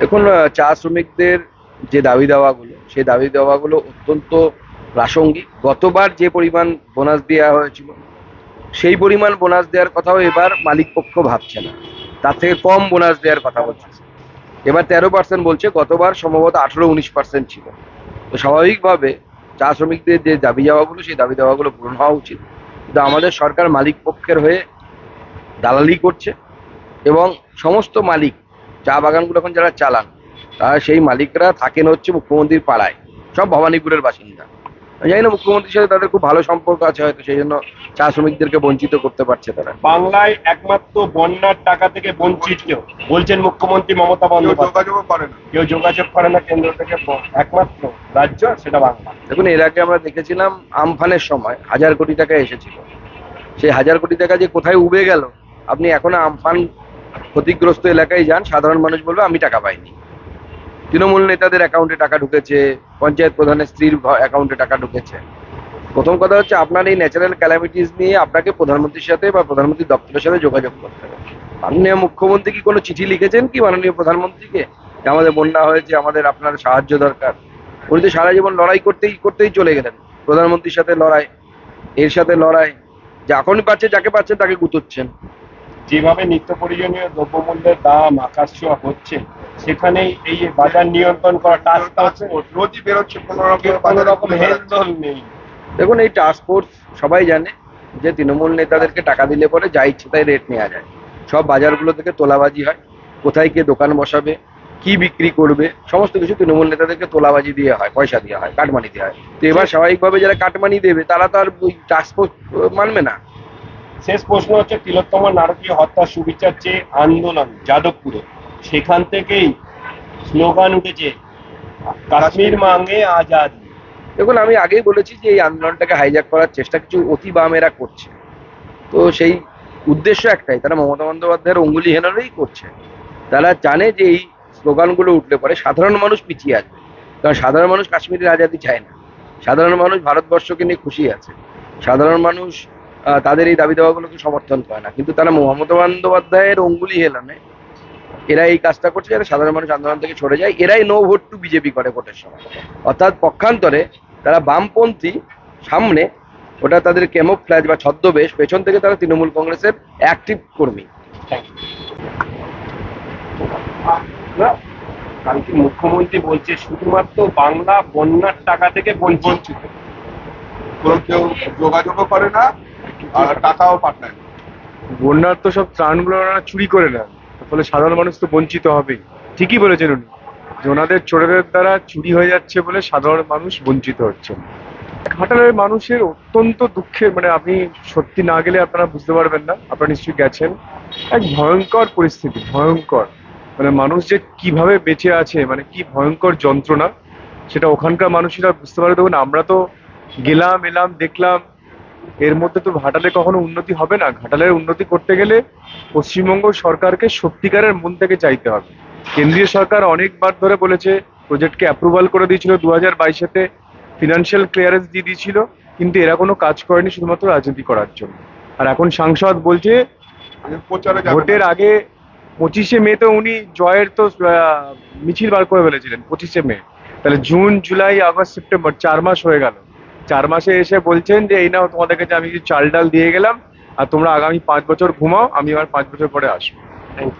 দেখুন চা শ্রমিকদের যে দাবি দাওয়াগুলো, সেই দাবি দাওয়াগুলো অত্যন্ত প্রাসঙ্গিক। গতবার যে পরিমাণ বোনাস দেওয়া হয়েছিল, সেই পরিমাণ বোনাস দেওয়ার কথাও এবার মালিক পক্ষ ভাবছে না। তার থেকে কম বোনাস দেওয়ার কথা বলছে। এবার তেরো পার্সেন্ট বলছে, গতবার সম্ভবত আঠেরো, উনিশ পার্সেন্ট ছিল। তো স্বাভাবিকভাবে চা শ্রমিকদের যে দাবি দাওয়াগুলো, সেই দাবি দাওয়াগুলো পূরণ হওয়া উচিত। কিন্তু আমাদের সরকার মালিক পক্ষের হয়ে দালালি করছে এবং সমস্ত মালিক চা বাগানগুলো এখন যারা চালান তারা সেই মালিকরা থাকেন হচ্ছে মুখ্যমন্ত্রীর পাড়ায়। সব ভবানীপুরের বাসিন্দা। জানি না মুখ্যমন্ত্রীর সাথে তাদের খুব ভালো সম্পর্ক আছে হয়তো সেই জন্য চা শ্রমিকদেরকে বঞ্চিত করতে পারছে তারা। বাংলায় একমাত্র বন্যার টাকা থেকে বঞ্চিত কেউ। বলছেন মুখ্যমন্ত্রী মমতা বন্দ্যোপাধ্যায়। যোগাযোগও করে না। কেউ যোগাযোগ করে না কেন্দ্র থেকে একমাত্র রাজ্য সেটা বাংলা। দেখুন এর আগে আমরা দেখেছিলাম আমফানের সময় হাজার কোটি টাকা এসেছিল। সেই হাজার কোটি টাকা যে কোথায় উবে গেল আপনি এখনও আমফান ক্ষতিগ্রস্ত এলাকায় যান, সাধারণ মানুষ বলবে, আমি টাকা পাইনি। তৃণমূল নেতাদের অ্যাকাউন্টে টাকা ঢুকেছে, পঞ্চায়েত প্রধানের স্ত্রীর অ্যাকাউন্টে টাকা ঢুকেছে। প্রথম কথা হচ্ছে, আপনার এই ন্যাচারাল ক্যালামিটিস নিয়ে আপনাকে প্রধানমন্ত্রীর সাথে বা প্রধানমন্ত্রীর দপ্তরের সাথে যোগাযোগ করতে হবে। মাননীয় মুখ্যমন্ত্রী কি কোনো চিঠি লিখেছেন কি মাননীয় প্রধানমন্ত্রীকে? যে আমাদের বন্যা হয়েছে, আমাদের আপনার সাহায্য দরকার। উনি তো সারা জীবন লড়াই করতেই করতেই চলে গেলেন। প্রধানমন্ত্রীর সাথে লড়াই, এর সাথে লড়াই। যখন পাচ্ছে, যাকে পাচ্ছেন, তাকে গুতোচ্ছেন। যেভাবে নিত্য প্রয়োজনীয় দ্রব্যমূল্যের দাম আকাশ ছোঁয়া হচ্ছে সেখানেই এই যে বাজার নিয়ন্ত্রণ করা টাস্ক রোজই বেরোচ্ছে কোনো রকম কোনো রকম হেলদোল নেই। দেখুন এই টাস্ক ফোর্স সবাই জানে যে তৃণমূল নেতাদেরকে টাকা দিলে পরে যা ইচ্ছে তাই রেট নেওয়া যায়। সব বাজারগুলো থেকে তোলাবাজি হয় কোথায় কে দোকান বসাবে কি বিক্রি করবে সমস্ত কিছু তৃণমূল নেতাদেরকে তোলাবাজি দিয়ে হয় পয়সা দিয়ে হয় কাটমানি দিয়ে হয়। তো এবার স্বাভাবিকভাবে যারা কাটমানি দেবে তারা তো আর ওই টাস্ক ফোর্স মানবে না। শেষ প্রশ্ন হচ্ছে তিলোত্তমা নারকীয় হত্যা সুবিচার চেয়ে আন্দোলন যাদবপুরে। সেখান থেকেই স্লোগান উঠেছে কাশ্মীর মাঙ্গে আজাদ। দেখুন আমি আগেই বলেছি যে এই আন্দোলনটাকে হাইজ্যাক করার চেষ্টা কিছু অতি বামেরা করছে। তো সেই উদ্দেশ্য একটাই তারা মমতা বন্দ্যোপাধ্যায়ের অঙ্গুলি হেনারেই করছে। তারা জানে যে এই স্লোগানগুলো উঠলে পরে সাধারণ মানুষ পিছিয়ে আসবে। কারণ সাধারণ মানুষ কাশ্মীরের আজাদি চায় না। সাধারণ মানুষ ভারতবর্ষকে নিয়ে খুশি আছে। সাধারণ মানুষ তাদের এই দাবি দাওয়াগুলোকে সমর্থন করে না। কিন্তু তারা মমতা বন্দ্যোপাধ্যায়ের অঙ্গুলি হেলানে এরা এই কাজটা করছে যারা সাধারণ মানুষ আন্দোলন থেকে সরে যায়। এরাই নো ভোট টু বিজেপি করে ভোটের সময়। অর্থাৎ পক্ষান্তরে তারা বামপন্থী সামনে ওটা তাদের কেমো ক্যামোফ্ল্যাজ বা ছদ্মবেশ, পেছন থেকে তারা তৃণমূল কংগ্রেসের অ্যাক্টিভ কর্মী। কালকে মুখ্যমন্ত্রী বলছে, শুধুমাত্র বাংলা বন্যার টাকা থেকে বঞ্চিত। কেউ যোগাযোগও করে না আর টাকাও পাঠায় বন্যার তো সব ত্রাণগুলো ওনারা চুরি করে নেন। ফলে সাধারণ মানুষ তো বঞ্চিত হবেই ঠিকই বলেছেন উনি। যে ওনাদের চোরেদের দ্বারা চুরি হয়ে যাচ্ছে বলে সাধারণ মানুষ বঞ্চিত হচ্ছে ঘাটালের মানুষের অত্যন্ত দুঃখের মানে আপনি সত্যি না গেলে আপনারা বুঝতে পারবেন না, আপনারা নিশ্চয়ই গেছেন। এক ভয়ঙ্কর পরিস্থিতি, ভয়ঙ্কর। মানে মানুষ যে কীভাবে বেঁচে আছে মানে কি ভয়ঙ্কর যন্ত্রণা, সেটা ওখানকার মানুষেরা বুঝতে পারে দেখুন, আমরা তো গেলাম, এলাম, দেখলাম এর মধ্যে তো ঘাটালে কখনো উন্নতি হবে না। ঘাটালের উন্নতি করতে গেলে পশ্চিমবঙ্গ সরকারকে সত্যিকারের মন থেকে চাইতে হবে। কেন্দ্রীয় সরকার অনেকবার ধরে বলেছে প্রজেক্টকে অ্যাপ্রুভাল করে দিয়েছিল দু হাজার বাইশেতে ফিনান্সিয়াল ক্লিয়ারেন্স দিয়ে দিয়েছিল কিন্তু এরা কোনো কাজ করেনি শুধুমাত্র রাজনীতি করার জন্য। আর এখন সাংসদ বলছে ভোটের আগে পঁচিশে মে তো উনি জয়ের তো মিছিল বার করে ফেলেছিলেন পঁচিশে মে। তাহলে জুন জুলাই আগস্ট সেপ্টেম্বর চার মাস হয়ে গেল। চার মাসে এসে বলছেন যে এই নাও তোমাদের কাছে আমি কিছু চাল ডাল দিয়ে গেলাম আর তোমরা আগামী পাঁচ বছর ঘুমাও আমি আবার পাঁচ বছর পরে আসব থ্যাংক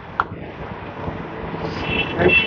you.